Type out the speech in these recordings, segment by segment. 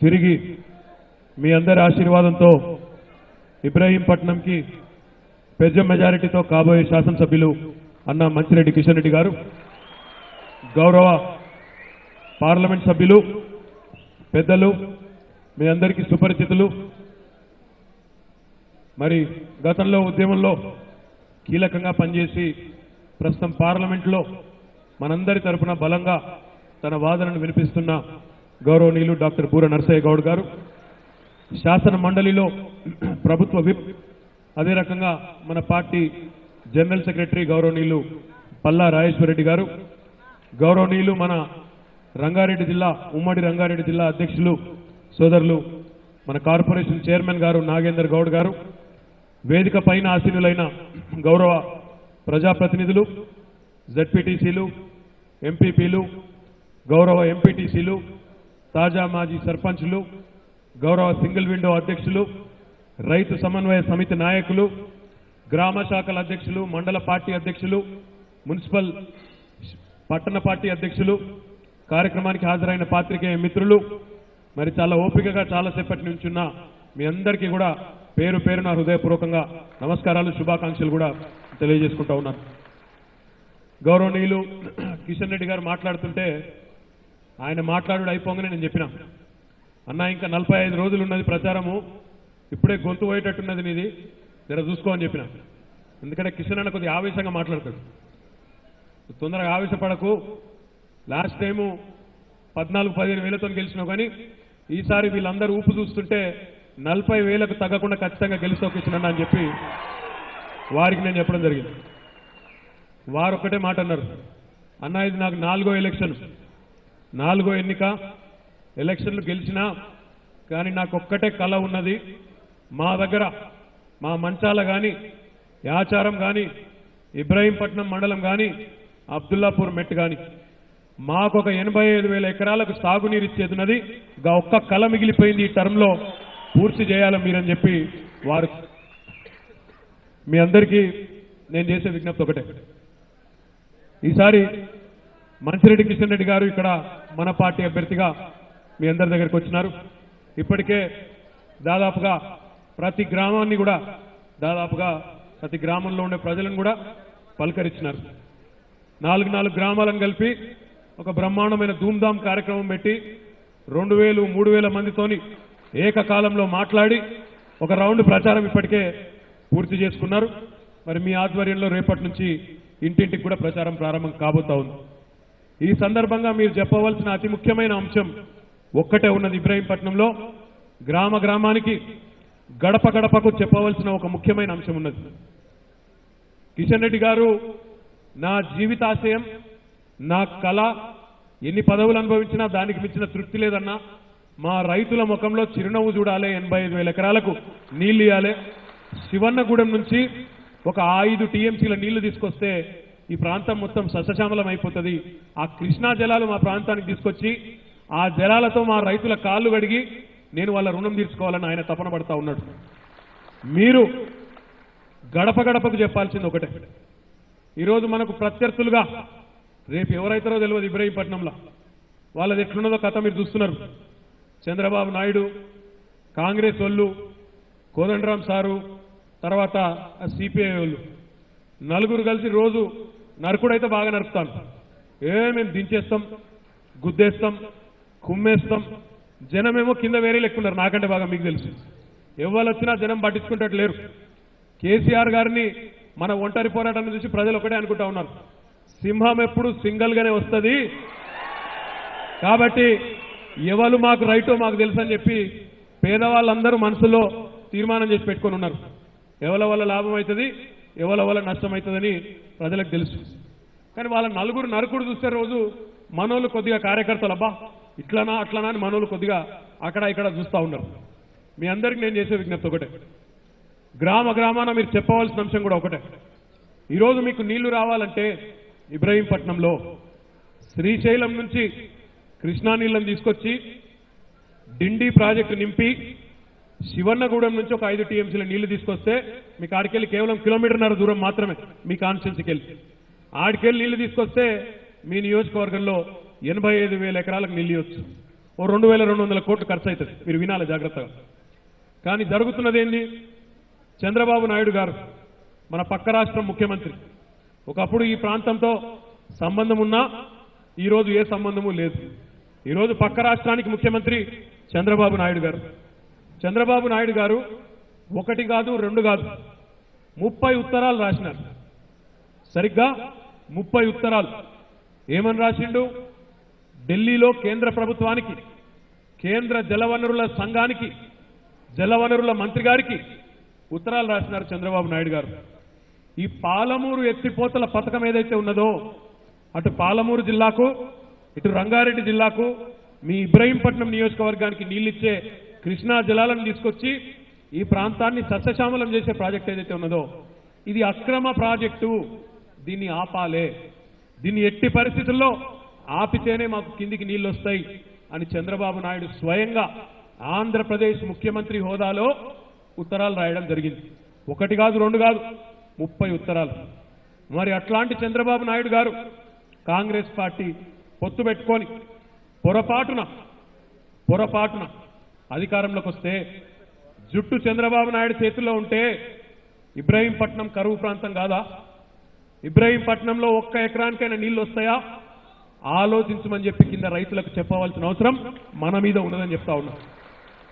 తిరిగి మీ అందరి ఆశీర్వాదంతో ఇబ్రాహీంపట్నంకి పెద్ద మెజారిటీతో కాబోయే శాసనసభ్యులు అన్న మంచిరెడ్డి కిషన్ రెడ్డి గారు గౌరవ పార్లమెంట్ సభ్యులు పెద్దలు మీ అందరికీ సుపరిచితులు. మరి గతంలో ఉద్యమంలో కీలకంగా పనిచేసి ప్రస్తుతం పార్లమెంట్లో మనందరి తరపున బలంగా తన వాదనను వినిపిస్తున్న గౌరవనీయులు డాక్టర్ బూర నరసయ్య గౌడ్ గారు. శాసన మండలిలో ప్రభుత్వ విప్ అదే రకంగా మన పార్టీ జనరల్ సెక్రటరీ గౌరవనీయులు పల్లా రాజేశ్వరరెడ్డి గారు. గౌరవనీయులు మన రంగారెడ్డి జిల్లా ఉమ్మడి రంగారెడ్డి జిల్లా అధ్యక్షులు సోదరులు మన కార్పొరేషన్ చైర్మన్ గారు నాగేందర్ గౌడ్ గారు. వేదిక పైన ఆసీనులైన గౌరవ ప్రజాప్రతినిధులు జడ్పీటీసీలు ఎంపీపీలు గౌరవ ఎంపీటీసీలు తాజా మాజీ సర్పంచ్లు గౌరవ సింగిల్ విండో అధ్యక్షులు రైతు సమన్వయ సమితి నాయకులు గ్రామ శాఖల అధ్యక్షులు మండల పార్టీ అధ్యక్షులు మున్సిపల్ పట్టణ పార్టీ అధ్యక్షులు కార్యక్రమానికి హాజరైన పాత్రికేయ మిత్రులు మరి చాలా ఓపికగా చాలాసేపటి నుంచున్న మీ అందరికీ కూడా పేరు పేరున హృదయపూర్వకంగా నమస్కారాలు శుభాకాంక్షలు కూడా తెలియజేసుకుంటా ఉన్నాను. గౌరవనీయులు కిషన్ రెడ్డి గారు మాట్లాడుతుంటే ఆయన మాట్లాడు అయిపోగానే నేను చెప్పిన అన్న ఇంకా నలభై ఐదు రోజులు ఉన్నది ప్రచారము ఇప్పుడే గొంతు పోయేటట్టున్నది నీది జర చూసుకో అని చెప్పిన. ఎందుకంటే కిషన్ అన్న కొద్దిగా ఆవేశంగా మాట్లాడతాడు. తొందరగా ఆవేశపడకు. లాస్ట్ టైము పద్నాలుగు పదిహేను వేలతో గెలిచినావు కానీ ఈసారి వీళ్ళందరూ ఊపు చూస్తుంటే నలభై వేలకు తగ్గకుండా ఖచ్చితంగా గెలిస్తావు అని చెప్పి వారికి నేను చెప్పడం జరిగింది. వారు ఒక్కటే మాట అన్నారు. అన్న ఇది నాకు నాలుగో ఎలక్షన్. నాలుగో ఎన్నిక. ఎలక్షన్లు గెలిచినా కానీ నాకు ఒక్కటే కళ ఉన్నది. మా దగ్గర మా మంచాల కానీ యాచారం కానీ ఇబ్రాహీంపట్నం మండలం కానీ అబ్దుల్లాపూర్ మెట్ కానీ మాకొక ఎనభై ఐదు వేల ఎకరాలకు సాగునీరు ఇచ్చేది ఒక్క కళ మిగిలిపోయింది ఈ టర్మ్లో. పూర్తి చేయాలి మీరని చెప్పి వారు మీ అందరికీ నేను చేసే విజ్ఞప్తి ఒకటే. ఈసారి మంచిరెడ్డి కిషన్ రెడ్డి గారు ఇక్కడ మన పార్టీ అభ్యర్థిగా మీ అందరి దగ్గరికి వచ్చినారు. ఇప్పటికే దాదాపుగా ప్రతి గ్రామాన్ని కూడా దాదాపుగా ప్రతి గ్రామంలో ఉండే ప్రజలను కూడా పలకరించినారు. నాలుగు నాలుగు గ్రామాలను కలిపి ఒక బ్రహ్మాండమైన ధూమ్ధామ్ కార్యక్రమం పెట్టి రెండు వేలు మూడు వేల మందితోని ఏకకాలంలో మాట్లాడి ఒక రౌండ్ ప్రచారం ఇప్పటికే పూర్తి చేసుకున్నారు. మరి మీ ఆధ్వర్యంలో రేపటి నుంచి ఇంటింటికి కూడా ప్రచారం ప్రారంభం కాబోతా ఉంది. ఈ సందర్భంగా మీరు చెప్పవలసిన అతి ముఖ్యమైన అంశం ఒక్కటే ఉన్నది ఇబ్రాహీంపట్నంలో. గ్రామ గ్రామానికి గడప గడపకు చెప్పవలసిన ఒక ముఖ్యమైన అంశం ఉన్నది. కిషన్ రెడ్డి గారు నా జీవితాశయం నా కళ ఎన్ని పదవులు అనుభవించినా దానికి మించిన తృప్తి లేదన్నా మా రైతుల ముఖంలో చిరునవ్వు చూడాలి ఎనభై ఐదు వేల ఎకరాలకు నీళ్ళు ఇవ్వాలి శివన్నగూడెం నుంచి ఒక ఐదు టీఎంసీల నీళ్ళు తీసుకొస్తే ఈ ప్రాంతం మొత్తం సస్యశ్యామలం అయిపోతుంది ఆ కృష్ణా జలాలు మా ప్రాంతానికి తీసుకొచ్చి ఆ జలాలతో మా రైతుల కాళ్ళు కడిగి నేను వాళ్ళ రుణం తీర్చుకోవాలని ఆయన తపన పడతా ఉన్నాడు. మీరు గడప గడపకు చెప్పాల్సింది ఒకటే. ఈరోజు మనకు ప్రత్యర్థులుగా రేపు ఎవరైతారో తెలియదు ఇబ్రహీంపట్నంలో. వాళ్ళది ఎట్లున్నదో కథ మీరు చూస్తున్నారు. చంద్రబాబు నాయుడు కాంగ్రెస్ వాళ్ళు కోదండరాం సారు తర్వాత సిపిఐ వాళ్ళు. నలుగురు కలిసి రోజు నరకుడైతే బాగా నరుకుతాను ఏ మేము దించేస్తాం గుద్దేస్తాం కుమ్మేస్తాం. జనమేమో కింద వేరే లెక్కున్నారు నాకంటే బాగా మీకు తెలుసు. ఎవరు వచ్చినా జనం పట్టించుకుంటట్టు లేరు. కేసీఆర్ గారిని మన ఒంటరి పోరాటాన్ని చూసి ప్రజలు ఒకటే అనుకుంటా ఉన్నారు. సింహం ఎప్పుడు సింగల్గానే వస్తుంది. కాబట్టి ఎవరు మాకు రైటో మాకు తెలుసు అని చెప్పి పేదవాళ్ళందరూ మనసులో తీర్మానం చేసి పెట్టుకొని ఉన్నారు. ఎవరి వల్ల లాభం అవుతుంది? ఎవరి వల్ల నష్టం అవుతుందని ప్రజలకు తెలుసు. కానీ వాళ్ళ నలుగురు నరుకుడు చూస్తే రోజు మనోళ్ళు కొద్దిగా కార్యకర్తలు అబ్బా ఇట్లనా అట్లనా అని మనోళ్ళు కొద్దిగా అక్కడ ఇక్కడ చూస్తూ ఉన్నారు. మీ అందరికి నేను చేసే విజ్ఞప్తి ఒకటే. గ్రామ గ్రామాన మీరు చెప్పవలసిన అంశం కూడా ఒకటే. ఈరోజు మీకు నీళ్ళు రావాలంటే ఇబ్రహీంపట్నంలో శ్రీశైలం నుంచి కృష్ణా నీళ్ళని తీసుకొచ్చి డిండి ప్రాజెక్టు నింపి శివన్నగూడెం నుంచి ఒక ఐదు టీఎంసీల నీళ్ళు తీసుకొస్తే మీకు ఆడికెళ్ళి కేవలం కిలోమీటర్న్నర దూరం మాత్రమే మీ కాన్స్టిట్యున్సీకి వెళ్ళి ఆడికెళ్ళి నీళ్ళు తీసుకొస్తే మీ నియోజకవర్గంలో ఎనభై ఐదు వేల ఎకరాలకు నిలియొచ్చు ఇవ్వచ్చు. ఓ రెండు వేల రెండు వందల కోట్లు ఖర్చు అవుతుంది మీరు వినాలి జాగ్రత్తగా. కానీ జరుగుతున్నది ఏంది? చంద్రబాబు నాయుడు గారు మన పక్క రాష్ట్రం ముఖ్యమంత్రి. ఒకప్పుడు ఈ ప్రాంతంతో సంబంధం ఉన్నా ఈరోజు ఏ సంబంధము లేదు. ఈరోజు పక్క రాష్ట్రానికి ముఖ్యమంత్రి చంద్రబాబు నాయుడు గారు. చంద్రబాబు నాయుడు గారు ఒకటి కాదు రెండు కాదు ముప్పై ఉత్తరాలు రాసినారు. సరిగ్గా ముప్పై ఉత్తరాలు. ఏమని రాసిండు? ఢిల్లీలో కేంద్ర ప్రభుత్వానికి కేంద్ర జలవనరుల సంఘానికి జలవనరుల మంత్రి గారికి ఉత్తరాలు రాసినారు చంద్రబాబు నాయుడు గారు. ఈ పాలమూరు ఎత్తిపోతల పథకం ఏదైతే ఉన్నదో అటు పాలమూరు జిల్లాకు ఇటు రంగారెడ్డి జిల్లాకు మీ ఇబ్రహీంపట్నం నియోజకవర్గానికి నీళ్ళిచ్చే కృష్ణా జలాలను తీసుకొచ్చి ఈ ప్రాంతాన్ని సస్యశ్యామలం చేసే ప్రాజెక్ట్ ఏదైతే ఉన్నదో ఇది అక్రమ ప్రాజెక్టు. దీన్ని ఆపాలే. దీన్ని ఎట్టి పరిస్థితుల్లో ఆపితేనే మాకు కిందికి నీళ్ళు వస్తాయి అని చంద్రబాబు నాయుడు స్వయంగా ఆంధ్రప్రదేశ్ ముఖ్యమంత్రి హోదాలో ఉత్తరాలు రాయడం జరిగింది. ఒకటి కాదు రెండు కాదు ముప్పై ఉత్తరాలు. మరి అట్లాంటి చంద్రబాబు నాయుడు గారు కాంగ్రెస్ పార్టీ పొత్తు పెట్టుకొని పొరపాటున పొరపాటున అధికారంలోకి వస్తే జుట్టు చంద్రబాబు నాయుడు చేతుల్లో ఉంటే ఇబ్రహీంపట్నం కరువు ప్రాంతం కాదా? ఇబ్రహీంపట్నంలో ఒక్క ఎకరానికైనా నీళ్ళు వస్తాయా? ఆలోచించమని చెప్పి కింద రైతులకు చెప్పవలసిన అవసరం మన మీద ఉన్నదని చెప్తా ఉన్నా.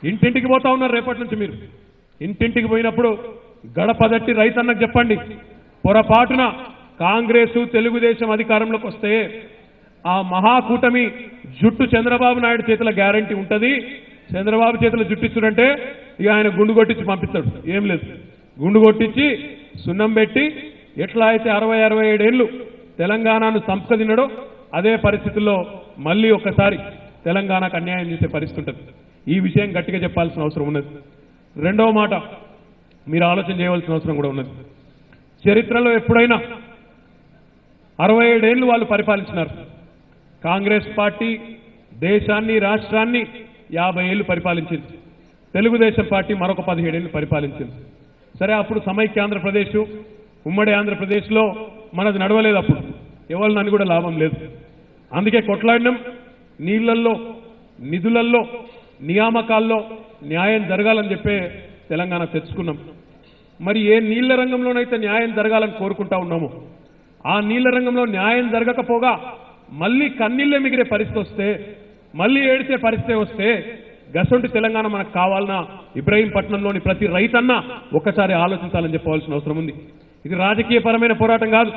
ఇంటింటికి పోతా ఉన్నారు రేపటి నుంచి మీరు. ఇంటింటికి పోయినప్పుడు గడపదట్టి రైతన్నకు చెప్పండి. పొరపాటున కాంగ్రెస్ తెలుగుదేశం అధికారంలోకి వస్తే ఆ మహాకూటమి జుట్టు చంద్రబాబు నాయుడు చేతుల గ్యారంటీ ఉంటుంది. చంద్రబాబు చేతుల జుట్టు ఇచ్చుడంటే ఇక ఆయన గుండు కొట్టించి పంపిస్తాడు. ఏం లేదు. గుండు కొట్టించి సున్నం పెట్టి ఎట్లా అయితే అరవై అరవై ఏడేళ్ళు తెలంగాణను సంస్కదినడో అదే పరిస్థితుల్లో మళ్ళీ ఒక్కసారి తెలంగాణకు అన్యాయం చేసే పరిస్థితి ఉంటుంది. ఈ విషయం గట్టిగా చెప్పాల్సిన అవసరం ఉన్నది. రెండవ మాట మీరు ఆలోచన చేయవలసిన అవసరం కూడా ఉన్నది. చరిత్రలో ఎప్పుడైనా అరవై ఏడేళ్ళు వాళ్ళు పరిపాలించినారు. కాంగ్రెస్ పార్టీ దేశాన్ని రాష్ట్రాన్ని యాభై ఏళ్ళు పరిపాలించింది. తెలుగుదేశం పార్టీ మరొక పదిహేడేళ్ళు పరిపాలించింది. సరే అప్పుడు సమైక్య ఆంధ్రప్రదేశ్ ఉమ్మడి ఆంధ్రప్రదేశ్లో మనది నడవలేదు అప్పుడు. ఎవరు నన్ను కూడా లాభం లేదు. అందుకే కొట్లాడినాం. నీళ్ళల్లో నిధులల్లో నియామకాల్లో న్యాయం జరగాలని చెప్పే తెలంగాణ తెచ్చుకున్నాం. మరి ఏ నీళ్ళ రంగంలోనైతే న్యాయం జరగాలని కోరుకుంటా ఉన్నామో ఆ నీళ్ళ రంగంలో న్యాయం జరగకపోగా మళ్ళీ కన్నీళ్ళే మిగిరే పరిస్థితి వస్తే మళ్ళీ ఏడిచే పరిస్థితి వస్తే గసంటి తెలంగాణ మనకు కావాలన్నా ఇబ్రహీంపట్నంలోని ప్రతి రైతన్న ఒక్కసారి ఆలోచించాలని చెప్పవలసిన అవసరం ఉంది. ఇది రాజకీయపరమైన పోరాటం కాదు.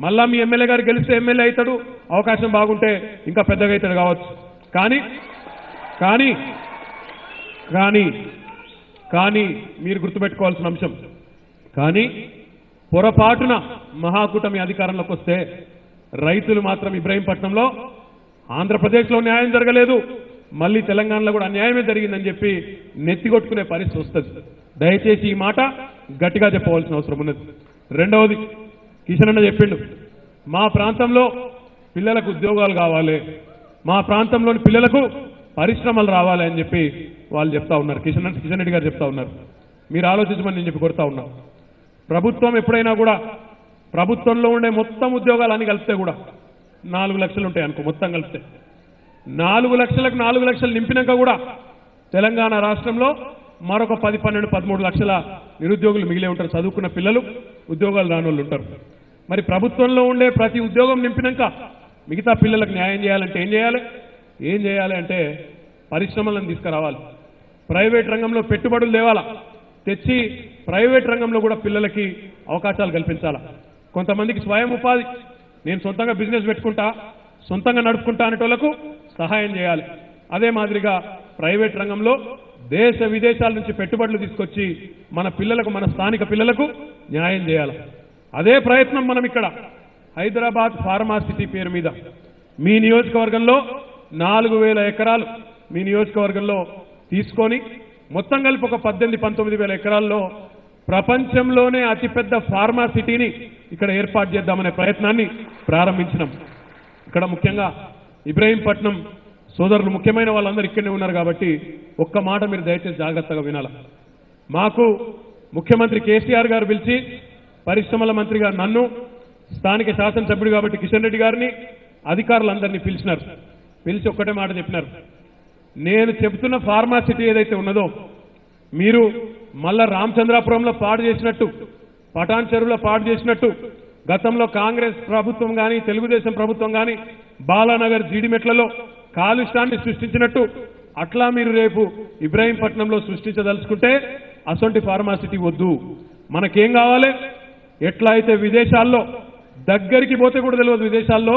మళ్ళా మీ ఎమ్మెల్యే గారు గెలిస్తే ఎమ్మెల్యే అవుతాడు అవకాశం బాగుంటే ఇంకా పెద్దగా అవుతాడు కావచ్చు. కానీ కానీ కానీ కానీ మీరు గుర్తుపెట్టుకోవాల్సిన అంశం. కానీ పొరపాటున మహాకూటమి అధికారంలోకి వస్తే రైతులు మాత్రం ఇబ్రహీంపట్నంలో ఆంధ్రప్రదేశ్లో న్యాయం జరగలేదు. మళ్ళీ తెలంగాణలో కూడా అన్యాయమే జరిగిందని చెప్పి నెత్తికొట్టుకునే పరిస్థితి వస్తుంది. దయచేసి ఈ మాట గట్టిగా చెప్పవలసిన అవసరం ఉన్నది. రెండవది కిషన్ అన్న చెప్పిండు మా ప్రాంతంలో పిల్లలకు ఉద్యోగాలు కావాలి. మా ప్రాంతంలోని పిల్లలకు పరిశ్రమలు రావాలి అని చెప్పి వాళ్ళు చెప్తా ఉన్నారు. కిషన్ కిషన్ రెడ్డి గారు చెప్తా ఉన్నారు. మీరు ఆలోచించమని నేను చెప్పి కొడతా ఉన్నా. ప్రభుత్వం ఎప్పుడైనా కూడా ప్రభుత్వంలో ఉండే మొత్తం ఉద్యోగాలు అన్ని కలిపితే కూడా నాలుగు లక్షలు ఉంటాయి అనుకో మొత్తం కలిపితే. నాలుగు లక్షలకు నాలుగు లక్షలు నింపినాక కూడా తెలంగాణ రాష్ట్రంలో మరొక పది పన్నెండు పదమూడు లక్షల నిరుద్యోగులు మిగిలే ఉంటారు. చదువుకున్న పిల్లలు ఉద్యోగాలు రాని వాళ్ళు ఉంటారు. మరి ప్రభుత్వంలో ఉండే ప్రతి ఉద్యోగం నింపినాక మిగతా పిల్లలకు న్యాయం చేయాలంటే ఏం చేయాలి? ఏం చేయాలి అంటే పరిశ్రమలను తీసుకురావాలి. ప్రైవేట్ రంగంలో పెట్టుబడులు తేవాలా? తెచ్చి ప్రైవేట్ రంగంలో కూడా పిల్లలకి అవకాశాలు కల్పించాలా? కొంతమందికి స్వయం ఉపాధి. నేను సొంతంగా బిజినెస్ పెట్టుకుంటా సొంతంగా నడుపుకుంటా అనేటోళ్ళకు సహాయం చేయాలి. అదే మాదిరిగా ప్రైవేట్ రంగంలో దేశ విదేశాల నుంచి పెట్టుబడులు తీసుకొచ్చి మన పిల్లలకు మన స్థానిక పిల్లలకు న్యాయం చేయాలి. అదే ప్రయత్నం మనం ఇక్కడ హైదరాబాద్ ఫార్మాసిటీ పేరు మీద. మీ నియోజకవర్గంలో నాలుగు వేల ఎకరాలు మీ నియోజకవర్గంలో తీసుకొని మొత్తం కలిపి ఒక పద్దెనిమిది పంతొమ్మిది వేల ఎకరాల్లో ప్రపంచంలోనే అతిపెద్ద ఫార్మా సిటీని ఇక్కడ ఏర్పాటు చేద్దామనే ప్రయత్నాన్ని ప్రారంభించినాం. ఇక్కడ ముఖ్యంగా ఇబ్రహీంపట్నం సోదరులు ముఖ్యమైన వాళ్ళందరూ ఇక్కడనే ఉన్నారు కాబట్టి ఒక్క మాట మీరు దయచేసి జాగ్రత్తగా వినాల. మాకు ముఖ్యమంత్రి కేసీఆర్ గారు పిలిచి పరిశ్రమల మంత్రిగా నన్ను స్థానిక శాసనసభ్యుడు కాబట్టి కిషన్ రెడ్డి గారిని అధికారులందరినీ పిలిచినారు. పిలిచి ఒక్కటే మాట చెప్పినారు. నేను చెబుతున్న ఫార్మాసిటీ ఏదైతే ఉన్నదో మీరు మళ్ళా రామచంద్రాపురంలో పాడు చేసినట్టు పటాన్ చెరువులో పాడు చేసినట్టు గతంలో కాంగ్రెస్ ప్రభుత్వం కానీ తెలుగుదేశం ప్రభుత్వం కానీ బాలానగర్ జీడిమెట్లలో కాలుష్యాన్ని సృష్టించినట్టు అట్లా మీరు రేపు ఇబ్రాహీంపట్నంలో సృష్టించదలుచుకుంటే అసొంటి ఫార్మాసిటీ వద్దు. మనకేం కావాలి? ఎట్లా అయితే విదేశాల్లో దగ్గరికి పోతే కూడా తెలియదు విదేశాల్లో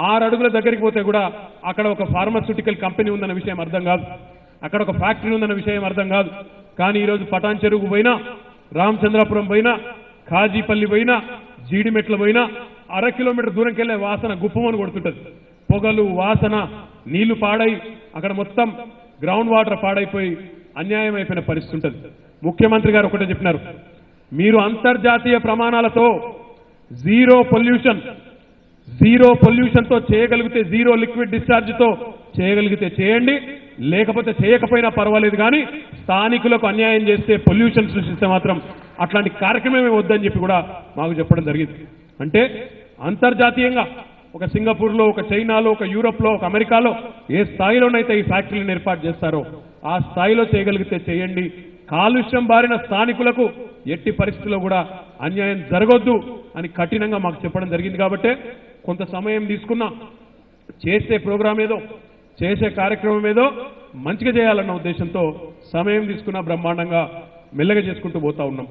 ఆరు అడుగుల దగ్గరికి పోతే కూడా అక్కడ ఒక ఫార్మాస్యూటికల్ కంపెనీ ఉందన్న విషయం అర్థం కాదు. అక్కడ ఒక ఫ్యాక్టరీ ఉందన్న విషయం అర్థం కాదు. కానీ ఈరోజు పటాన్ చెరువుకు పోయినా రామచంద్రాపురం పోయినా కాజీపల్లి పోయినా జీడిమెట్ల పోయినా అర కిలోమీటర్ దూరంకి వెళ్ళే వాసన గుప్పమని కొడుతుంటది. పొగలు వాసన నీళ్ళు పాడై అక్కడ మొత్తం గ్రౌండ్ వాటర్ పాడైపోయి అన్యాయం అయిపోయిన పరిస్థితి ఉంటుంది. ముఖ్యమంత్రి గారు ఒకటే చెప్పినారు. మీరు అంతర్జాతీయ ప్రమాణాలతో జీరో పొల్యూషన్ జీరో పొల్యూషన్తో చేయగలిగితే జీరో లిక్విడ్ డిశ్చార్జ్తో చేయగలిగితే చేయండి. లేకపోతే చేయకపోయినా పర్వాలేదు కానీ స్థానికులకు అన్యాయం చేస్తే పొల్యూషన్ సృష్టిస్తే మాత్రం అట్లాంటి కార్యక్రమమే వద్దని చెప్పి కూడా మాకు చెప్పడం జరిగింది. అంటే అంతర్జాతీయంగా ఒక సింగపూర్లో ఒక చైనాలో ఒక యూరోప్లో ఒక అమెరికాలో ఏ స్థాయిలోనైతే ఈ ఫ్యాక్టరీలను ఏర్పాటు చేస్తారో ఆ స్థాయిలో చేయగలిగితే చేయండి. కాలుష్యం బారిన స్థానికులకు ఎట్టి పరిస్థితుల్లో కూడా అన్యాయం జరగొద్దు అని కఠినంగా మాకు చెప్పడం జరిగింది. కాబట్టి కొంత సమయం తీసుకున్నా చేసే ప్రోగ్రాం ఏదో చేసే కార్యక్రమం ఏదో మంచిగా చేయాలన్న ఉద్దేశంతో సమయం తీసుకున్న బ్రహ్మాండంగా మెల్లగా చేసుకుంటూ పోతా ఉన్నాం.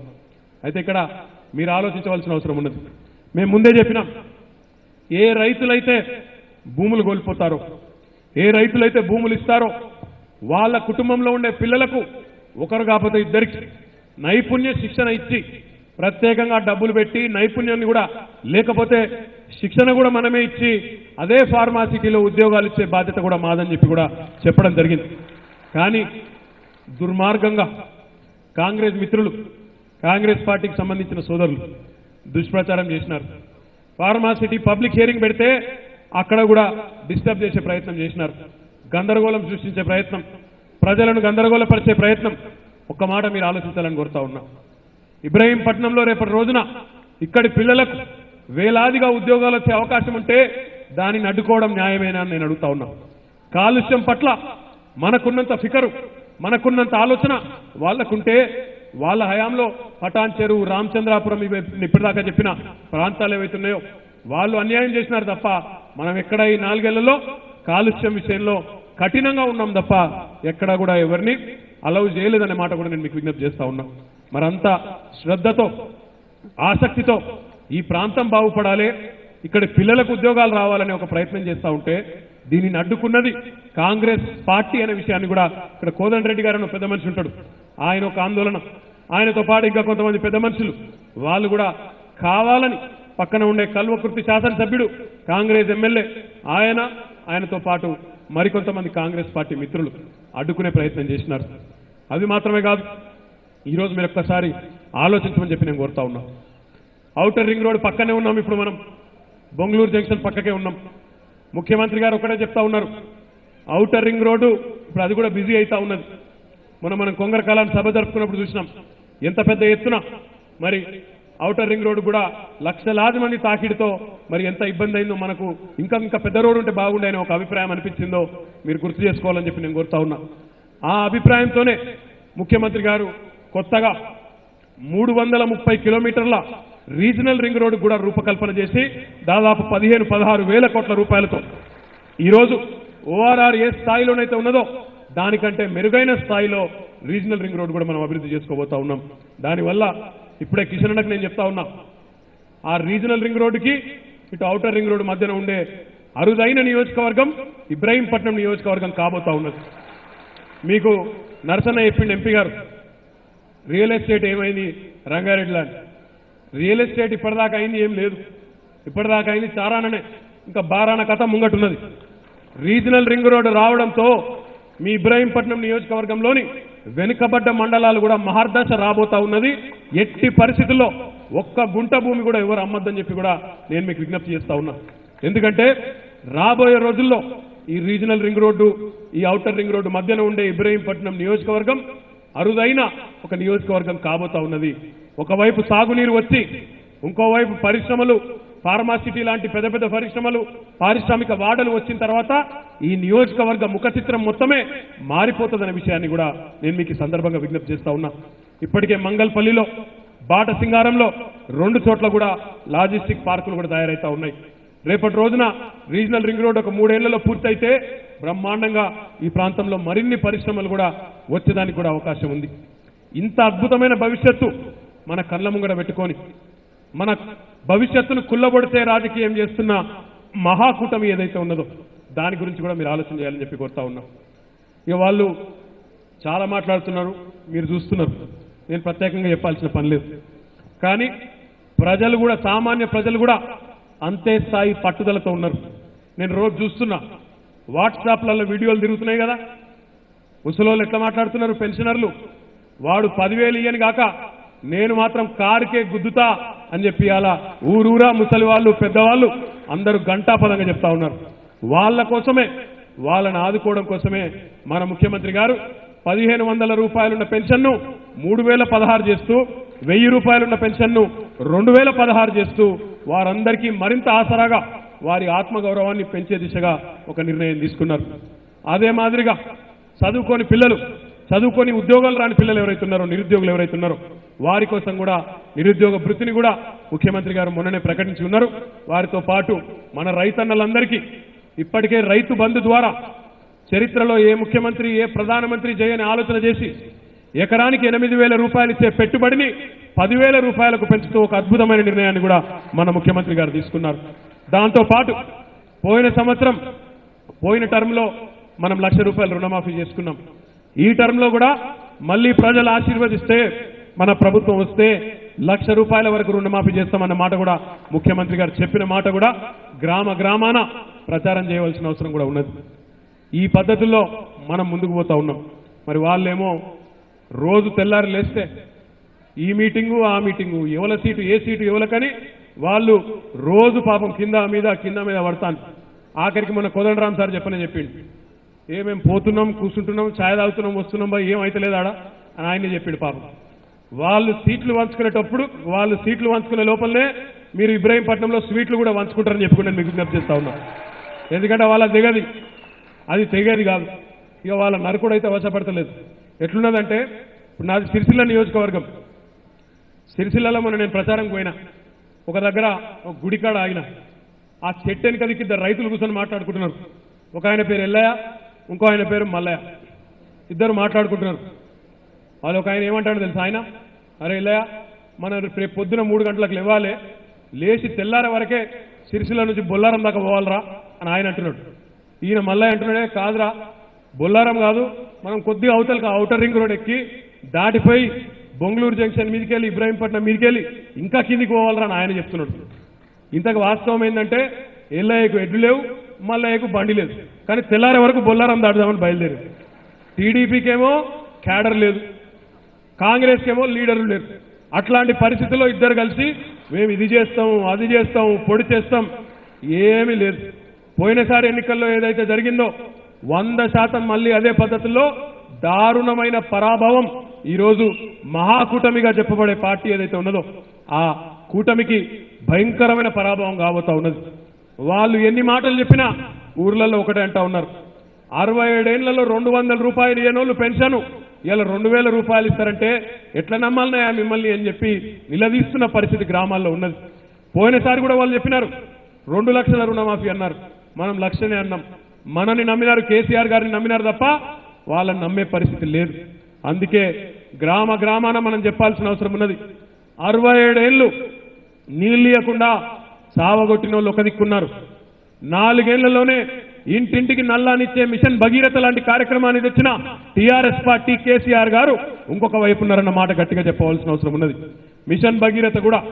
అయితే ఇక్కడ మీరు ఆలోచించవలసిన అవసరం ఉన్నది. మేము ముందే చెప్పినాం. ఏ రైతులైతే భూములు కోల్పోతారో ఏ రైతులైతే భూములు ఇస్తారో వాళ్ళ కుటుంబంలో ఉండే పిల్లలకు ఒకరు కాకపోతే ఇద్దరికి నైపుణ్య శిక్షణ ఇచ్చి ప్రత్యేకంగా డబ్బులు పెట్టి నైపుణ్యాన్ని కూడా లేకపోతే శిక్షణ కూడా మనమే ఇచ్చి అదే ఫార్మాసిటీలో ఉద్యోగాలు ఇచ్చే బాధ్యత కూడా మాదని చెప్పి కూడా చెప్పడం జరిగింది. కానీ దుర్మార్గంగా కాంగ్రెస్ మిత్రులు కాంగ్రెస్ పార్టీకి సంబంధించిన సోదరులు దుష్ప్రచారం చేసినారు. ఫార్మాసిటీ పబ్లిక్ హియరింగ్ పెడితే అక్కడ కూడా డిస్టర్బ్ చేసే ప్రయత్నం చేసినారు. గందరగోళం సృష్టించే ప్రయత్నం ప్రజలను గందరగోళపరిచే ప్రయత్నం. ఒక్క మాట మీరు ఆలోచించాలని కోరుతా ఉన్నా. ఇబ్రహీంపట్నంలో రేపటి రోజున ఇక్కడి పిల్లలకు వేలాదిగా ఉద్యోగాలు వచ్చే అవకాశం ఉంటే దానిని అడ్డుకోవడం న్యాయమేనా అని నేను అడుగుతా ఉన్నా. కాలుష్యం పట్ల మనకున్నంత ఫికరు మనకున్నంత ఆలోచన వాళ్ళకుంటే వాళ్ళ హయాంలో పటాన్ చెరువు రామచంద్రాపురం ఇప్పటిదాకా చెప్పిన ప్రాంతాలు ఏవైతున్నాయో వాళ్ళు అన్యాయం చేసినారు తప్ప మనం ఎక్కడ ఈ నాలుగేళ్ళలో కాలుష్యం విషయంలో కఠినంగా ఉన్నాం తప్ప ఎక్కడ కూడా ఎవరిని అలౌ చేయలేదనే మాట కూడా నేను మీకు విజ్ఞప్తి చేస్తా ఉన్నా. మరంతా శ్రద్ధతో ఆసక్తితో ఈ ప్రాంతం బాగుపడాలి. ఇక్కడ పిల్లలకు ఉద్యోగాలు రావాలనే ఒక ప్రయత్నం చేస్తా ఉంటే దీనిని అడ్డుకున్నది కాంగ్రెస్ పార్టీ అనే విషయాన్ని కూడా ఇక్కడ కోదండ రెడ్డి గారు పెద్ద మనిషి ఉంటాడు. ఆయన ఒక ఆందోళన. ఆయనతో పాటు ఇంకా కొంతమంది పెద్ద మనుషులు. వాళ్ళు కూడా కావాలని పక్కన ఉండే కల్వకుర్తి శాసనసభ్యుడు కాంగ్రెస్ ఎమ్మెల్యే ఆయన ఆయనతో పాటు మరికొంతమంది కాంగ్రెస్ పార్టీ మిత్రులు అడ్డుకునే ప్రయత్నం చేసినారు. అది మాత్రమే కాదు ఈరోజు మీరు ఒక్కసారి ఆలోచించమని చెప్పి నేను కోరుతా ఉన్నా. ఔటర్ రింగ్ రోడ్ పక్కనే ఉన్నాం ఇప్పుడు మనం. బొంగళూరు జంక్షన్ పక్కకే ఉన్నాం. ముఖ్యమంత్రి గారు ఒకటే చెప్తా ఉన్నారు. ఔటర్ రింగ్ రోడ్డు ఇప్పుడు అది కూడా బిజీ అవుతా ఉన్నది. మనం మనం కొంగర కాలాన్ని సభ జరుపుకున్నప్పుడు చూసినాం. ఎంత పెద్ద ఎత్తున మరి ఔటర్ రింగ్ రోడ్డు కూడా లక్షలాది మంది తాకిడితో మరి ఎంత ఇబ్బంది అయిందో మనకు ఇంకా ఇంకా పెద్ద రోడ్డు ఉంటే బాగుండే ఒక అభిప్రాయం అనిపించిందో మీరు గుర్తు చేసుకోవాలని చెప్పి నేను కోరుతా ఉన్నా. ఆ అభిప్రాయంతోనే ముఖ్యమంత్రి గారు కొత్తగా మూడు వందల ముప్పై కిలోమీటర్ల రీజనల్ రింగ్ రోడ్డు కూడా రూపకల్పన చేసి దాదాపు పదిహేను పదహారు వేల కోట్ల రూపాయలతో. ఈరోజు ఓఆర్ఆర్ ఏ స్థాయిలోనైతే ఉన్నదో దానికంటే మెరుగైన స్థాయిలో రీజనల్ రింగ్ రోడ్డు కూడా మనం అభివృద్ధి చేసుకోబోతా ఉన్నాం. దానివల్ల ఇప్పుడే కిషన్ అన్నకు నేను చెప్తా ఉన్నా ఆ రీజనల్ రింగ్ రోడ్డుకి ఇటు ఔటర్ రింగ్ రోడ్డు మధ్యన ఉండే అరుదైన నియోజకవర్గం ఇబ్రాహీంపట్నం నియోజకవర్గం కాబోతా ఉన్నది. మీకు నరసన్న చెప్పిండు ఎంపీ గారు రియల్ ఎస్టేట్ ఏమైంది? రంగారెడ్డి లాంటి. రియల్ ఎస్టేట్ ఇప్పటిదాకా అయింది ఏం లేదు. ఇప్పటిదాకా అయింది చారాననే. ఇంకా బారాన కథ ముంగటున్నది. రీజనల్ రింగ్ రోడ్డు రావడంతో మీ ఇబ్రాహీంపట్నం నియోజకవర్గంలోని వెనుకబడ్డ మండలాలు కూడా మహర్దశ రాబోతా ఉన్నది. ఎట్టి పరిస్థితుల్లో ఒక్క గుంట భూమి కూడా ఎవరు అమ్మద్దని చెప్పి కూడా నేను మీకు విజ్ఞప్తి చేస్తా ఉన్నా. ఎందుకంటే రాబోయే రోజుల్లో ఈ రీజనల్ రింగ్ రోడ్డు ఈ ఔటర్ రింగ్ రోడ్డు మధ్యన ఉండే ఇబ్రాహీంపట్నం నియోజకవర్గం అరుదైన ఒక నియోజకవర్గం కాబోతా ఉన్నది. ఒకవైపు సాగునీరు వచ్చి ఇంకోవైపు పరిశ్రమలు ఫార్మాసిటీ లాంటి పెద్ద పెద్ద పరిశ్రమలు పారిశ్రామిక వాడలు వచ్చిన తర్వాత ఈ నియోజకవర్గ ముఖ చిత్రం మొత్తమే మారిపోతుందనే విషయాన్ని కూడా నేను మీకు సందర్భంగా విజ్ఞప్తి చేస్తా ఉన్నా. ఇప్పటికే మంగళపల్లిలో బాట సింగారంలో రెండు చోట్ల కూడా లాజిస్టిక్ పార్కులు కూడా తయారైతా ఉన్నాయి. రేపటి రోజున రీజనల్ రింగ్ రోడ్ ఒక మూడేళ్ళలో పూర్తయితే బ్రహ్మాండంగా ఈ ప్రాంతంలో మరిన్ని పరిశ్రమలు కూడా వచ్చేదానికి కూడా అవకాశం ఉంది. ఇంత అద్భుతమైన భవిష్యత్తు మన కళ్ళ ముంగడ పెట్టుకొని మన భవిష్యత్తును కుల్లబొడితే రాజకీయం చేస్తున్న మహాకూటమి ఏదైతే ఉన్నదో దాని గురించి కూడా మీరు ఆలోచన చేయాలని చెప్పి కోరుతా ఉన్నాం. ఇక వాళ్ళు చాలా మాట్లాడుతున్నారు మీరు చూస్తున్నారు. నేను ప్రత్యేకంగా చెప్పాల్సిన పని లేదు. కానీ ప్రజలు కూడా సామాన్య ప్రజలు కూడా అంతే స్థాయి పట్టుదలతో ఉన్నారు. నేను రోజు చూస్తున్నా వాట్సాప్లలో వీడియోలు తిరుగుతున్నాయి కదా? ముసలోళ్ళు ఎట్లా మాట్లాడుతున్నారు పెన్షనర్లు? వాడు పదివేలు ఇయ్యని కాక నేను మాత్రం కారుకే గుద్దుతా అని చెప్పి అలా ఊరూరా ముసలి వాళ్ళు పెద్దవాళ్ళు అందరూ గంటాపదంగా చెప్తా ఉన్నారు. వాళ్ళ కోసమే వాళ్ళని ఆదుకోవడం కోసమే మన ముఖ్యమంత్రి గారు పదిహేను వందల రూపాయలున్న పెన్షన్ను మూడు వేల పదహారు చేస్తూ వెయ్యి రూపాయలున్న పెన్షన్ను రెండు వేల పదహారు చేస్తూ వారందరికీ మరింత ఆసరాగా వారి ఆత్మగౌరవాన్ని పెంచే దిశగా ఒక నిర్ణయం తీసుకున్నారు. అదే మాదిరిగా చదువుకోని పిల్లలు చదువుకొని ఉద్యోగాలు రాని పిల్లలు ఎవరైతే ఉన్నారో నిరుద్యోగులు ఎవరైతే ఉన్నారో వారి కోసం కూడా నిరుద్యోగ వృత్తిని కూడా ముఖ్యమంత్రి గారు మొన్ననే ప్రకటించి ఉన్నారు. వారితో పాటు మన రైతన్నలందరికీ ఇప్పటికే రైతు బంధు ద్వారా చరిత్రలో ఏ ముఖ్యమంత్రి ఏ ప్రధానమంత్రి చేయని ఆలోచన చేసి ఎకరానికి ఎనిమిది వేల రూపాయలు ఇచ్చే పెట్టుబడిని పదివేల రూపాయలకు పెంచుతూ ఒక అద్భుతమైన నిర్ణయాన్ని కూడా మన ముఖ్యమంత్రి గారు తీసుకున్నారు. దాంతో పాటు పోయిన సంవత్సరం పోయిన టర్మ్లో మనం లక్ష రూపాయలు రుణమాఫీ చేసుకున్నాం. ఈ టర్మ్లో కూడా మళ్ళీ ప్రజలు ఆశీర్వదిస్తే మన ప్రభుత్వం వస్తే లక్ష రూపాయల వరకు రుణమాఫీ చేస్తామన్న మాట కూడా ముఖ్యమంత్రి గారు చెప్పిన మాట కూడా గ్రామ గ్రామాన ప్రచారం చేయవలసిన అవసరం కూడా ఉన్నది. ఈ పద్ధతుల్లో మనం ముందుకు పోతా ఉన్నాం. మరి వాళ్ళేమో రోజు తెల్లారి లేస్తే ఈ మీటింగు ఆ మీటింగు ఎవల సీటు ఏ సీటు ఎవలకని వాళ్ళు రోజు పాపం కింద మీద కింద మీద పడతాను. ఆఖరికి మన కోదండరామ్ సార్ చెప్పని చెప్పిండు. ఏమేం పోతున్నాం కూర్చుంటున్నాం ఛాయ్ తాగుతున్నాం వస్తున్నాం బా ఏం అయితలేదాడా అని ఆయనే చెప్పిండు పాపం. వాళ్ళు సీట్లు పంచుకునేటప్పుడు వాళ్ళు సీట్లు వంచుకునే లోపలనే మీరు ఇబ్రాహీంపట్నంలో స్వీట్లు కూడా వంచుకుంటారని చెప్పుకుని నేను మీకు విజ్ఞప్తి చేస్తా ఉన్నా. ఎందుకంటే వాళ్ళ దిగది అది తెగేది కాదు. ఇక వాళ్ళ నరకుడు అయితే వశపడతలేదు. ఎట్లున్నదంటే ఇప్పుడు నాది సిరిసిల్ల నియోజకవర్గం. సిరిసిల్లలో మొన్న నేను ప్రచారం పోయినా. ఒక దగ్గర ఒక గుడికాడ ఆగిన. ఆ చెట్టు వెనకదికి ఇద్దరు రైతులు కూర్చొని మాట్లాడుకుంటున్నారు. ఒక ఆయన పేరు ఎల్లయ్య ఇంకో ఆయన పేరు మల్లయ్య. ఇద్దరు మాట్లాడుకుంటున్నారు. వాళ్ళు ఒక ఆయన ఏమంటాడు తెలుసు ఆయన? అరే ఎల్లయ్య మనం రేపు పొద్దున మూడు గంటలకు లేవాలి. లేచి తెల్లారే వరకే సిరిసిల్ల నుంచి బొల్లారం దాకా పోవాలరా అని ఆయన అంటున్నాడు. ఈయన మల్లయ్య అంటున్నాడే కాదురా బొల్లారం కాదు మనం కొద్దిగా అవతలకి అవుటర్ రింగ్ రోడ్ ఎక్కి దాటిపోయి బొంగళూరు జంక్షన్ మీదకెళ్ళి ఇబ్రాహీంపట్నం మీదకెళ్ళి ఇంకా కిందికి పోవాలని ఆయన చెప్తున్నాడు. ఇంతకు వాస్తవం ఏంటంటే ఎల్లయ్యకు ఎడ్లు లేవు మల్లయ్యకు బండి లేదు. కానీ తెల్లారే వరకు బొల్లారం దాటుదామని బయలుదేరి టీడీపీకేమో క్యాడర్ లేదు. కాంగ్రెస్కేమో లీడర్లు లేరు. అట్లాంటి పరిస్థితుల్లో ఇద్దరు కలిసి మేము ఇది చేస్తాం అది చేస్తాం పొడి చేస్తాం. ఏమీ లేదు. పోయినసారి ఎన్నికల్లో ఏదైతే జరిగిందో వంద శాతం మళ్ళీ అదే పద్ధతిలో దారుణమైన పరాభవం ఈరోజు మహాకూటమిగా చెప్పబడే పార్టీ ఏదైతే ఉన్నదో ఆ కూటమికి భయంకరమైన పరాభవం కాబోతా ఉన్నది. వాళ్ళు ఎన్ని మాటలు చెప్పినా ఊర్లలో ఒకటే అంటా ఉన్నారు. అరవై ఏడేళ్ళలో రెండు వందల రూపాయలు ఏనోళ్ళు పెన్షన్. ఇలా రెండు వేల రూపాయలు ఇస్తారంటే ఎట్లా నమ్మాలన్నాయా మిమ్మల్ని అని చెప్పి నిలదీస్తున్న పరిస్థితి గ్రామాల్లో ఉన్నది. పోయినసారి కూడా వాళ్ళు చెప్పినారు. రెండు లక్షల రుణమాఫీ అన్నారు. మనం లక్షనే అన్నాం. మనని నమ్మినారు కేసీఆర్ గారిని నమ్మినారు తప్ప వాళ్ళని నమ్మే పరిస్థితి లేదు. అందుకే గ్రామ గ్రామాన మనం చెప్పాల్సిన అవసరం ఉన్నది. అరవై ఏడేళ్ళు నీళ్ళు సావగొట్టిన వాళ్ళు ఒక దిక్కున్నారు. నాలుగేళ్ళలోనే ఇంటింటికి నల్లానిచ్చే మిషన్ భగీరథ లాంటి కార్యక్రమాన్ని తెచ్చిన టీఆర్ఎస్ పార్టీ కేసీఆర్ గారు ఇంకొక వైపున్నారన్న మాట గట్టిగా చెప్పవలసిన అవసరం ఉన్నది. మిషన్ భగీరథ కూడా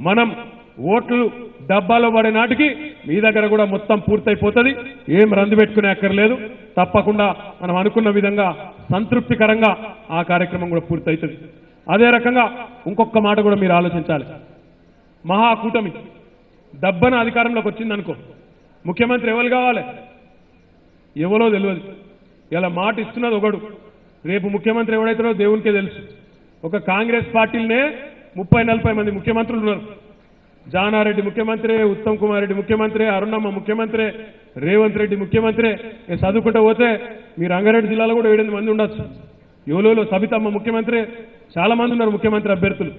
మనం ఓట్లు డబ్బాలో పడే నాటికి మీ దగ్గర కూడా మొత్తం పూర్తయిపోతుంది. ఏం రందు పెట్టుకునే అక్కర్లేదు. తప్పకుండా మనం అనుకున్న విధంగా సంతృప్తికరంగా ఆ కార్యక్రమం కూడా పూర్తవుతుంది అదే రకంగా ఇంకొక మాట కూడా మీరు ఆలోచించాలి. మహాకూటమి దబ్బన అధికారంలోకి వచ్చిందనుకో ముఖ్యమంత్రి ఎవరు కావాలి? ఎవరో తెలియదు. ఇలా మాట ఇస్తున్నది ఒకడు. రేపు ముఖ్యమంత్రి ఎవడైతారో దేవునికే తెలుసు. ఒక కాంగ్రెస్ పార్టీలనే ముప్పై నలభై మంది ముఖ్యమంత్రులు ఉన్నారు జానారెడ్డి ముఖ్యమంత్రి ఉత్తమ్ కుమార్ రెడ్డి ముఖ్యమంత్రి అరుణమ్మ ముఖ్యమంత్రి రేవంత్ రెడ్డి ముఖ్యమంత్రి. నేను చదువుకుంటూ పోతే మీరు రంగారెడ్డి జిల్లాలో కూడా ఏడెనిమిది మంది ఉండొచ్చు. యువలో సబితమ్మ ముఖ్యమంత్రి చాలా మంది ఉన్నారు ముఖ్యమంత్రి అభ్యర్థులు.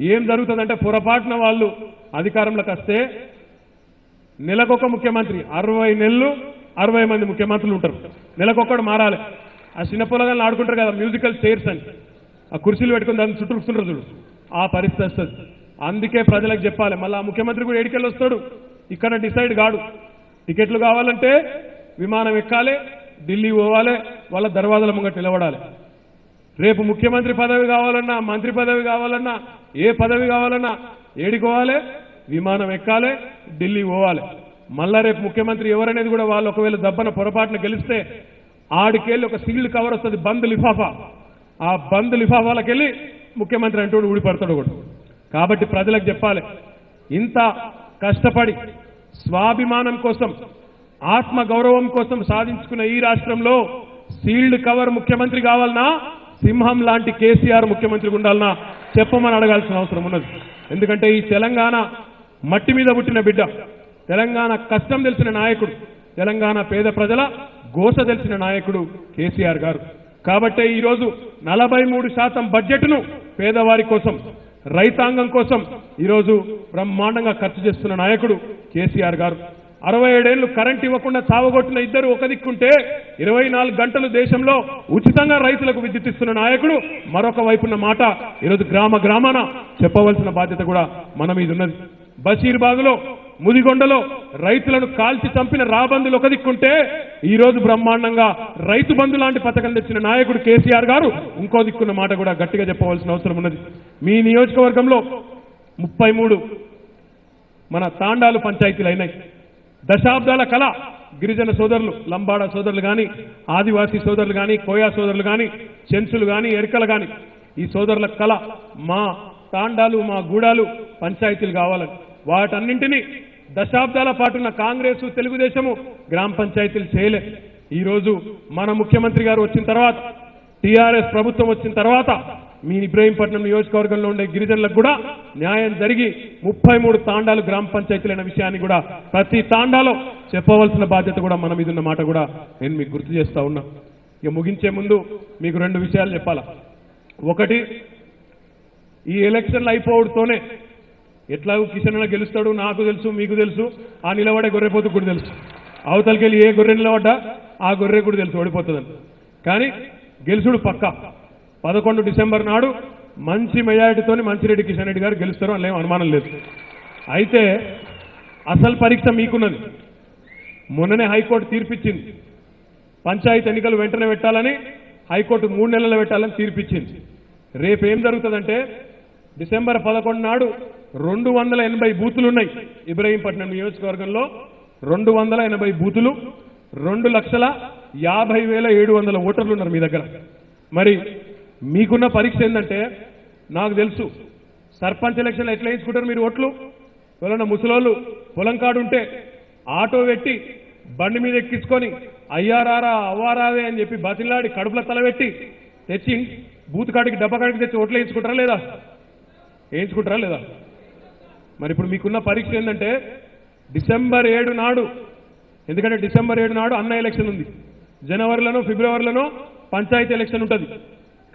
ఏం జరుగుతుందంటే పొరపాటున వాళ్ళు అధికారంలోకి వస్తే నెలకొక ముఖ్యమంత్రి అరవై నెలలు అరవై మంది ముఖ్యమంత్రులు ఉంటారు. నెలకొక్కడు మారాలి. ఆ చిన్న పొలగాలను ఆడుకుంటారు కదా మ్యూజికల్ చైర్స్ అని. ఆ కుర్చీలు పెట్టుకుని దాన్ని చుట్టూ చూడు. ఆ పరిస్థితి వస్తుంది. అందుకే ప్రజలకు చెప్పాలి. మళ్ళీ ముఖ్యమంత్రి కూడా ఏడికెళ్ళి వస్తాడు. ఇక్కడ డిసైడ్ కాడు. టికెట్లు కావాలంటే విమానం ఎక్కాలి ఢిల్లీ పోవాలి వాళ్ళ దర్వాజల ముంగట నిలబడాలి. రేపు ముఖ్యమంత్రి పదవి కావాలన్నా మంత్రి పదవి కావాలన్నా ఏ పదవి కావాలన్నా ఏడికోవాలి విమానం ఎక్కాలి ఢిల్లీ పోవాలి. మళ్ళా రేపు ముఖ్యమంత్రి ఎవరనేది కూడా వాళ్ళు ఒకవేళ దబ్బన పొరపాటున గెలిస్తే ఆడికెళ్ళి ఒక సీల్డ్ కవర్ వస్తుంది బంద్ లిఫాఫా. ఆ బంద్ లిఫాఫాలకెళ్ళి ముఖ్యమంత్రి అంటూ ఊడిపడతాడు కూడా కాబట్టి ప్రజలకు చెప్పాలి. ఇంత కష్టపడి స్వాభిమానం కోసం ఆత్మ గౌరవం కోసం సాధించుకున్న ఈ రాష్ట్రంలో సీల్డ్ కవర్ ముఖ్యమంత్రి కావాలన్నా సింహం లాంటి కేసీఆర్ ముఖ్యమంత్రి ఉండాలన్నా చెప్పమని అడగాల్సిన అవసరం ఉన్నది. ఎందుకంటే ఈ తెలంగాణ మట్టి మీద పుట్టిన బిడ్డ తెలంగాణ కష్టం తెలిసిన నాయకుడు తెలంగాణ పేద ప్రజల గోస తెలిసిన నాయకుడు కేసీఆర్ గారు. కాబట్టే ఈరోజు నలభై మూడు శాతం బడ్జెట్ను పేదవారి కోసం రైతాంగం కోసం ఈరోజు బ్రహ్మాండంగా ఖర్చు చేస్తున్న నాయకుడు కేసీఆర్ గారు. అరవై ఏడేళ్ళు కరెంట్ ఇవ్వకుండా చావగొట్టిన ఇద్దరు ఒక దిక్కుంటే ఇరవై నాలుగు గంటలు దేశంలో ఉచితంగా రైతులకు విద్యుత్ ఇస్తున్న నాయకుడు మరొక వైపున్న మాట ఈరోజు గ్రామ గ్రామాన చెప్పవలసిన బాధ్యత కూడా మన మీద ఉన్నది. బషీర్బాగులో ముదిగొండలో రైతులను కాల్చి చంపిన రాబందులు ఒక దిక్కుంటే ఈ రోజు బ్రహ్మాండంగా రైతు బంధు లాంటి పథకం తెచ్చిన నాయకుడు కేసీఆర్ గారు ఇంకో దిక్కున్న మాట కూడా గట్టిగా చెప్పవలసిన అవసరం ఉన్నది. మీ నియోజకవర్గంలో ముప్పై మూడు మన తాండాలు పంచాయతీలు అయినాయి దశాబ్దాల కళ గిరిజన సోదరులు లంబాడ సోదరులు కానీ ఆదివాసీ సోదరులు కానీ కోయా సోదరులు కానీ చెంచులు కానీ ఎరికలు కానీ ఈ సోదరుల కళ మా తాండాలు మా గూడాలు పంచాయతీలు కావాలని వాటన్నింటినీ దశాబ్దాల పాటున్న కాంగ్రెస్ తెలుగుదేశము గ్రామ పంచాయతీలు చేయలే. ఈ రోజు మన ముఖ్యమంత్రి గారు వచ్చిన తర్వాత టీఆర్ఎస్ ప్రభుత్వం వచ్చిన తర్వాత మీ ఇబ్రహీంపట్నం నియోజకవర్గంలో ఉండే గిరిజనులకు కూడా న్యాయం జరిగి ముప్పై మూడు తాండాలు గ్రామ పంచాయతీలైన విషయాన్ని కూడా ప్రతి తాండాలో చెప్పవలసిన బాధ్యత కూడా మన మీద ఉన్న మాట కూడా నేను మీకు గుర్తు చేస్తా ఉన్నా. ఇక ముగించే ముందు మీకు రెండు విషయాలు చెప్పాలా? ఒకటి ఈ ఎలక్షన్లు అయిపోవడంతోనే ఎట్లాగో కిషన్ అన్న గెలుస్తాడు నాకు తెలుసు మీకు తెలుసు. ఆ నిలబడే గొర్రెపోతు కూడా తెలుసు. అవతలకి వెళ్ళి ఏ గొర్రె నిలబడ్డా ఆ గొర్రె కూడా తెలుసు ఓడిపోతుందని. కానీ గెలుసుడు పక్క. పదకొండు డిసెంబర్ నాడు మంచి మెజారిటీతో మంచిరెడ్డి కిషన్ రెడ్డి గారు గెలుస్తారు అని అనుమానం లేదు. అయితే అసలు పరీక్ష మీకున్నది. మొన్ననే హైకోర్టు తీర్పిచ్చింది. పంచాయతీ ఎన్నికలు వెంటనే పెట్టాలని హైకోర్టు మూడు నెలలు పెట్టాలని తీర్పిచ్చింది. రేపు ఏం జరుగుతుందంటే డిసెంబర్ పదకొండు నాడు రెండు వందల ఎనభై బూతులు ఉన్నాయి ఇబ్రహీంపట్నం నియోజకవర్గంలో. రెండు వందల ఎనభై బూతులు రెండు లక్షల యాభై వేల ఏడు వందల ఓటర్లు ఉన్నారు మీ దగ్గర. మరి మీకున్న పరీక్ష ఏంటంటే నాకు తెలుసు సర్పంచ్ ఎలక్షన్లు ఎట్లా వేయించుకుంటారు మీరు ఓట్లు? ఎవరన్నా ముసలోళ్ళు పొలం కాడు ఉంటే ఆటో పెట్టి బండి మీద ఎక్కించుకొని అయ్యారారా అవ్వారావే అని చెప్పి బతిలాడి కడుపుల తలబెట్టి తెచ్చి బూత్ కాడికి డబ్బా కాడికి తెచ్చి ఓట్లు వేసుకుంటారా లేదా? వేయించుకుంటారా లేదా? మరి ఇప్పుడు మీకున్న పరీక్ష ఏంటంటే డిసెంబర్ ఏడు నాడు ఎందుకంటే డిసెంబర్ ఏడు నాడు అన్న ఎలక్షన్ ఉంది. జనవరిలోనో ఫిబ్రవరిలోనో పంచాయతీ ఎలక్షన్ ఉంటుంది.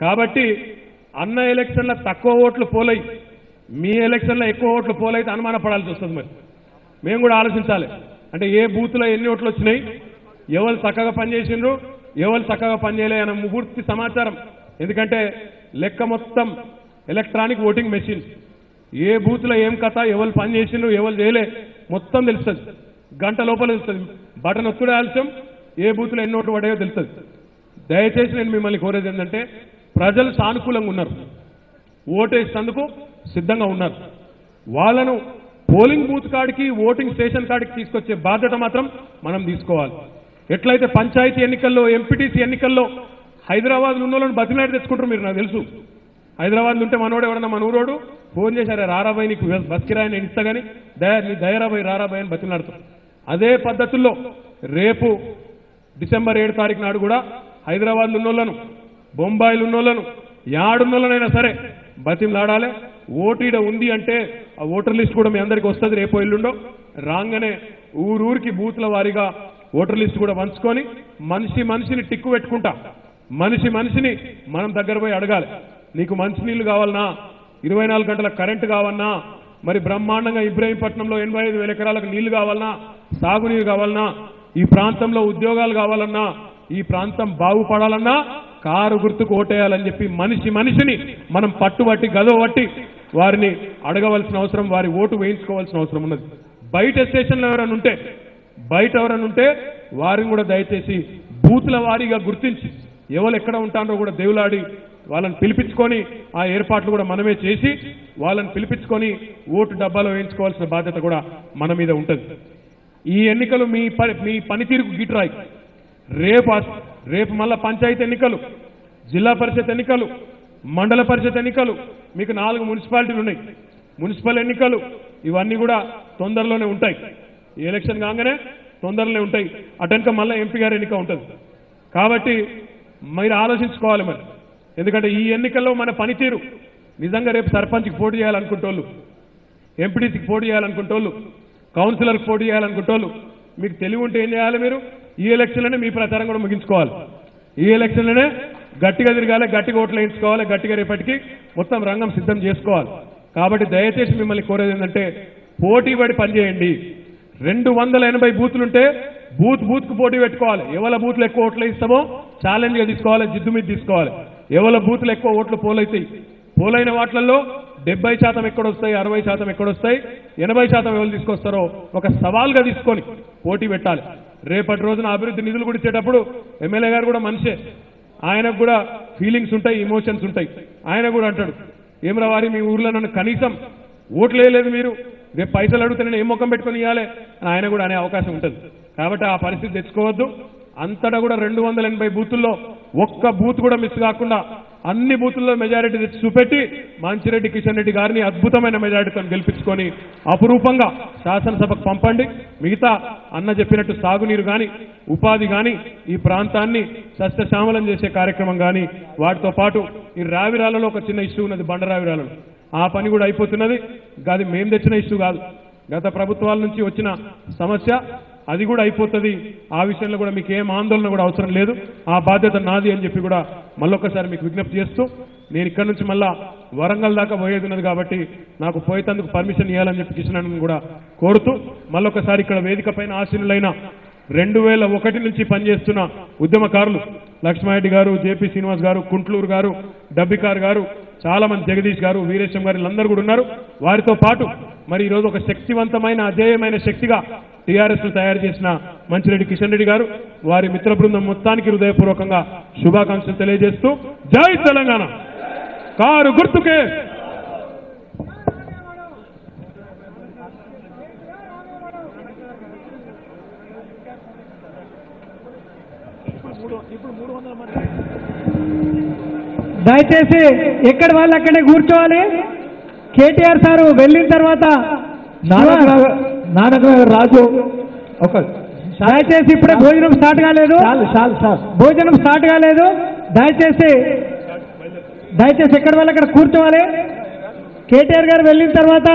కాబట్టి అన్న ఎలక్షన్ల తక్కువ ఓట్లు పోలై మీ ఎలక్షన్లో ఎక్కువ ఓట్లు పోలైతే అనుమానపడాల్సి వస్తుంది మరి. మేము కూడా ఆలోచించాలి. అంటే ఏ బూత్లో ఎన్ని ఓట్లు వచ్చినాయి ఎవరు చక్కగా పనిచేసిండ్రు ఎవరు చక్కగా పనిచేయలే అన్న పూర్తి సమాచారం. ఎందుకంటే లెక్క మొత్తం ఎలక్ట్రానిక్ ఓటింగ్ మెషిన్. ఏ బూత్లో ఏం కథ ఎవరు పని చేసిండ్రు ఎవరు చేయలే మొత్తం తెలుస్తుంది. గంట లోపల తెలుస్తుంది. బటన్ ఒత్తుడే ఆలస్యం ఏ బూత్లో ఎన్ని ఓట్లు పడాయో తెలుస్తుంది. దయచేసి నేను మిమ్మల్ని కోరేది ఏంటంటే ప్రజలు సానుకూలంగా ఉన్నారు. ఓటేసేందుకు సిద్ధంగా ఉన్నారు. వాళ్ళను పోలింగ్ బూత్ కాడికి ఓటింగ్ స్టేషన్ కాడికి తీసుకొచ్చే బాధ్యత మాత్రం మనం తీసుకోవాలి. ఎట్లయితే పంచాయతీ ఎన్నికల్లో ఎంపీటీసీ ఎన్నికల్లో హైదరాబాద్ ఉన్న వాళ్ళని బతిలాడి తెచ్చుకుంటారు మీరు నాకు తెలుసు. హైదరాబాద్ ఉంటే మనోడు ఎవడన్నా మన ఊరోడు? ఫోన్ చేశారు? రారాబాయి నీకు బస్ కిరాయి నేను ఇస్తా దయ నీ దయరాబాయి రారాబాయి అని బతిలాడుతాం అదే పద్ధతుల్లో రేపు డిసెంబర్ ఏడు తారీఖు నాడు కూడా హైదరాబాద్లో ఉన్నోళ్ళను బొంబాయిలు ఉన్నోళ్ళను యాడున్నోళ్ళనైనా సరే బతిమలాడాలి. ఓటీడ ఉంది అంటే ఆ ఓటర్ లిస్ట్ కూడా మీ అందరికి వస్తుంది రేపు ఎల్లుండో. రాగానే ఊరూరికి బూత్ల వారీగా ఓటర్ లిస్ట్ కూడా పంచుకొని మనిషి మనిషిని టిక్కు పెట్టుకుంటా. మనిషి మనిషిని మనం దగ్గర పోయి అడగాలి. నీకు మంచినీళ్ళు కావాలన్నా ఇరవై నాలుగు గంటల కరెంటు కావాలన్నా మరి బ్రహ్మాండంగా ఇబ్రాహీంపట్నంలో ఎనభై ఐదు వేల ఎకరాలకు నీళ్ళు కావాలన్నా సాగునీరు కావాలన్నా ఈ ప్రాంతంలో ఉద్యోగాలు కావాలన్నా ఈ ప్రాంతం బాగుపడాలన్నా కారు గుర్తుకు ఓటేయాలని చెప్పి మనిషి మనిషిని మనం పట్టుబట్టి గదవబట్టి వారిని అడగవలసిన అవసరం వారి ఓటు వేయించుకోవాల్సిన అవసరం ఉన్నది. బయట స్టేషన్లో ఎవరైనా ఉంటే బయట ఎవరైనా ఉంటే వారిని కూడా దయచేసి బూతుల వారీగా గుర్తించి ఎవరు ఎక్కడ ఉంటారో కూడా దేవులాడి వాళ్ళని పిలిపించుకొని ఆ ఏర్పాట్లు కూడా మనమే చేసి వాళ్ళని పిలిపించుకొని ఓటు డబ్బాలో వేయించుకోవాల్సిన బాధ్యత కూడా మన మీద ఉంటుంది. ఈ ఎన్నికలు మీ పని మీ పనితీరుకు గిట్రాయి. రేపు రేపు మళ్ళా పంచాయతీ ఎన్నికలు జిల్లా పరిషత్ ఎన్నికలు మండల పరిషత్ ఎన్నికలు మీకు నాలుగు మున్సిపాలిటీలు ఉన్నాయి. మున్సిపల్ ఎన్నికలు ఇవన్నీ కూడా తొందరలోనే ఉంటాయి. ఎలక్షన్ కాగానే తొందరలోనే ఉంటాయి. అటెనక మళ్ళీ ఎంపీ గారి ఎన్నిక ఉంటుంది. కాబట్టి మీరు ఆలోచించుకోవాలి మరి. ఎందుకంటే ఈ ఎన్నికల్లో మన పనితీరు నిజంగా రేపు సర్పంచ్కి పోటీ చేయాలనుకుంటోళ్ళు ఎంపీటీసీకి పోటీ చేయాలనుకుంటోళ్ళు కౌన్సిలర్కి పోటీ చేయాలనుకుంటోళ్ళు మీకు తెలివి ఉంటే ఏం చేయాలి మీరు? ఈ ఎలక్షన్లోనే మీ ప్రచారం కూడా ముగించుకోవాలి. ఈ ఎలక్షన్లోనే గట్టిగా తిరగాలి గట్టిగా ఓట్లు వేయించుకోవాలి గట్టిగా రేపటికి మొత్తం రంగం సిద్ధం చేసుకోవాలి. కాబట్టి దయచేసి మిమ్మల్ని కోరేది ఏంటంటే పోటీ పడి పనిచేయండి. రెండు వందల ఎనభై బూతులుంటే బూత్ బూత్కు పోటీ పెట్టుకోవాలి. ఎవరి బూత్లు ఎక్కువ ఓట్లు ఇస్తామో ఛాలెంజ్గా తీసుకోవాలి జిద్దు మీద తీసుకోవాలి. ఎవరి బూత్లు ఎక్కువ ఓట్లు పోలైతాయి? పోలైన వాటిల్లో డెబ్బై శాతం ఎక్కడొస్తాయి అరవై శాతం ఎక్కడొస్తాయి ఎనభై శాతం ఎవరు తీసుకొస్తారో ఒక సవాల్గా తీసుకొని పోటీ పెట్టాలి. రేపటి రోజున అభివృద్ధి నిధులు కూడా ఇచ్చేటప్పుడు ఎమ్మెల్యే గారు కూడా మనిషే. ఆయనకు కూడా ఫీలింగ్స్ ఉంటాయి ఇమోషన్స్ ఉంటాయి. ఆయన కూడా అంటాడు ఏమరా వారి మీ ఊర్లో నన్ను కనీసం ఓట్లు వేయలేదు మీరు. రేపు పైసలు అడిగితే నేను ఏ ముఖం పెట్టుకుని ఇవ్వాలి అని ఆయన కూడా అనే అవకాశం ఉంటుంది. కాబట్టి ఆ పరిస్థితి తెచ్చుకోవద్దు. అంతటా కూడా రెండు వందల ఎనభై బూతుల్లో ఒక్క బూత్ కూడా మిస్ కాకుండా అన్ని బూతుల్లో మెజారిటీ తెచ్చి చూపెట్టి మంచిరెడ్డి కిషన్ రెడ్డి గారిని అద్భుతమైన మెజారిటీతో గెలిపించుకొని అపురూపంగా శాసనసభకు పంపండి. మిగతా అన్న చెప్పినట్టు సాగునీరు కానీ ఉపాధి కానీ ఈ ప్రాంతాన్ని సస్యశ్యామలం చేసే కార్యక్రమం కానీ వాటితో పాటు ఈ రావిరాలలో ఒక చిన్న ఇష్యూ ఉన్నది బండరావిరాలలో ఆ పని కూడా అయిపోతున్నది. అది మేం తెచ్చిన ఇష్యూ కాదు. గత ప్రభుత్వాల నుంచి వచ్చిన సమస్య అది కూడా అయిపోతుంది. ఆ విషయంలో కూడా మీకు ఏం ఆందోళన కూడా అవసరం లేదు. ఆ బాధ్యత నాది అని చెప్పి కూడా మళ్ళొక్కసారి మీకు విజ్ఞప్తి చేస్తూ నేను ఇక్కడ నుంచి మళ్ళా వరంగల్ దాకా పోయేది ఉన్నది కాబట్టి నాకు పోయేటందుకు పర్మిషన్ ఇవ్వాలని చెప్పి కిషన్ కూడా కోరుతూ మళ్ళొకసారి ఇక్కడ వేదిక పైన ఆశీనులైన రెండు వేల ఒకటి నుంచి పనిచేస్తున్న ఉద్యమకారులు లక్ష్మారెడ్డి గారు జేపీ శ్రీనివాస్ గారు కుంట్లూరు గారు డబ్బికార్ గారు చాలా మంది జగదీష్ గారు వీరేశం గారు వీళ్ళందరూ కూడా ఉన్నారు. వారితో పాటు మరి ఈరోజు ఒక శక్తివంతమైన అజేయమైన శక్తిగా టీఆర్ఎస్ను తయారు చేసిన మంచిరెడ్డి కిషన్ రెడ్డి గారు వారి మిత్ర బృందం మొత్తానికి హృదయపూర్వకంగా శుభాకాంక్షలు తెలియజేస్తూ జై తెలంగాణ. కారు గుర్తుకే. దయచేసి ఎక్కడ వాళ్ళు అక్కడే కూర్చోవాలి? కేటీఆర్ సారు వెళ్ళిన తర్వాత నానకరావు నానకరావు రాజు. ఒక దయచేసి ఇప్పుడే భోజనం స్టార్ట్ కాలేదు. చాలు చాలు సార్. భోజనం స్టార్ట్ కాలేదు. దయచేసి దయచేసి ఎక్కడ వాళ్ళు అక్కడ కూర్చోవాలి. కేటీఆర్ గారు వెళ్ళిన తర్వాత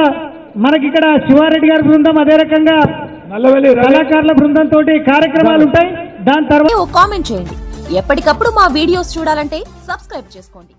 మనకి ఇక్కడ శివారెడ్డి గారి బృందం అదే రకంగా కళాకారుల బృందం తోటి కార్యక్రమాలు ఉంటాయి. దాని తర్వాత కామెంట్ చేయండి. ఎప్పటికప్పుడు మా వీడియోస్ చూడాలంటే సబ్స్క్రైబ్ చేసుకోండి.